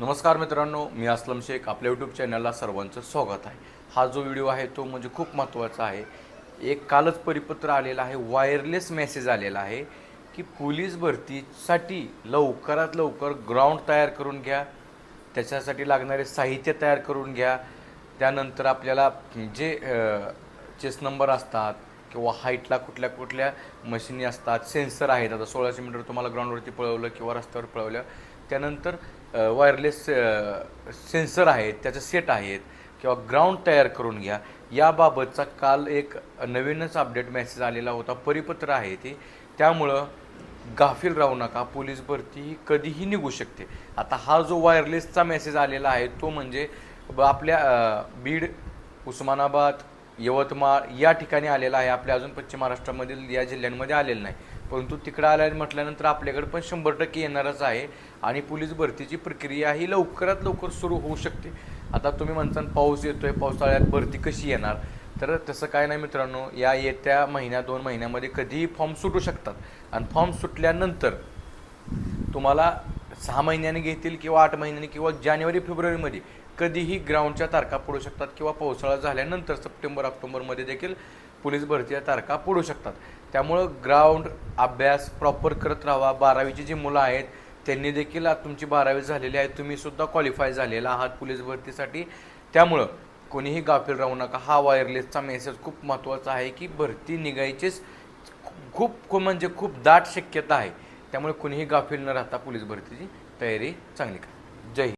नमस्कार मित्रांनो मी असलम शेख. आपल्या यूट्यूब चॅनलला सर्वांचं स्वागत आहे. हा जो व्हिडिओ आहे तो म्हणजे खूप महत्त्वाचा आहे. एक कालच परिपत्र आलेला आहे वायरलेस मेसेज आलेला आहे की पोलीस भरतीसाठी लवकरात लवकर ग्राउंड तयार करून घ्या. त्याच्यासाठी लागणारे साहित्य तयार करून घ्या. त्यानंतर आपल्याला जे चेस नंबर असतात किंवा हाईटला कुठल्या कुठल्या मशिनी असतात सेन्सर आहेत. आता सोळाशे मीटर तुम्हाला ग्राउंडवरती पळवलं किंवा रस्त्यावर पळवलं त्यानंतर वायरलेस सेन्सर आहेत त्याचे सेट आहेत किंवा ग्राउंड तयार करून घ्या. याबाबतचा काल एक नवीनच अपडेट मेसेज आलेला होता. परिपत्र आहे ते. त्यामुळं गाफील राहू नका. पोलीस भरती कधीही निघू शकते. आता हा जो वायरलेसचा मेसेज आलेला आहे तो म्हणजे आपल्या बीड उस्मानाबाद यवतमाळ या ठिकाणी आलेला आहे. आपल्या अजून पश्चिम महाराष्ट्रामधील या जिल्ह्यांमध्ये आलेलं नाही. परंतु तिकडं आल्या म्हटल्यानंतर आपल्याकडे पण शंभर टक्के येणारच आहे आणि पोलीस भरतीची प्रक्रिया ही लवकरात लवकर सुरू होऊ शकते. आता तुम्ही म्हणता पाऊस येतोय पावसाळ्यात भरती कशी येणार? तर तसं काय नाही मित्रांनो या येत्या महिन्या दोन महिन्यामध्ये कधीही फॉर्म सुटू शकतात. आणि फॉर्म सुटल्यानंतर तुम्हाला सहा महिन्याने घेतील किंवा आठ महिन्याने किंवा जानेवारी फेब्रुवारीमध्ये कधीही ग्राउंडच्या तारखा पडू शकतात किंवा पावसाळा झाल्यानंतर सप्टेंबर ऑक्टोबरमध्ये देखील पोलीस भरतीच्या तारखा पडू शकतात. त्यामुळं ग्राउंड अभ्यास प्रॉपर करत राहा. बारावीची जी मुलं आहेत त्यांनी देखील तुमची बारावी झालेली आहे. तुम्ही सुद्धा क्वालिफाय झालेला आहात पोलीस भरतीसाठी. त्यामुळं कोणीही गाफील राहू नका. हा वायरलेसचा मेसेज खूप महत्त्वाचा आहे की भरती निघायचीच खूप खूप म्हणजे खूप दाट शक्यता आहे. त्यामुळे कुणीही गाफील न राहता पोलीस भरतीची तयारी चांगली करा. जय हिंद.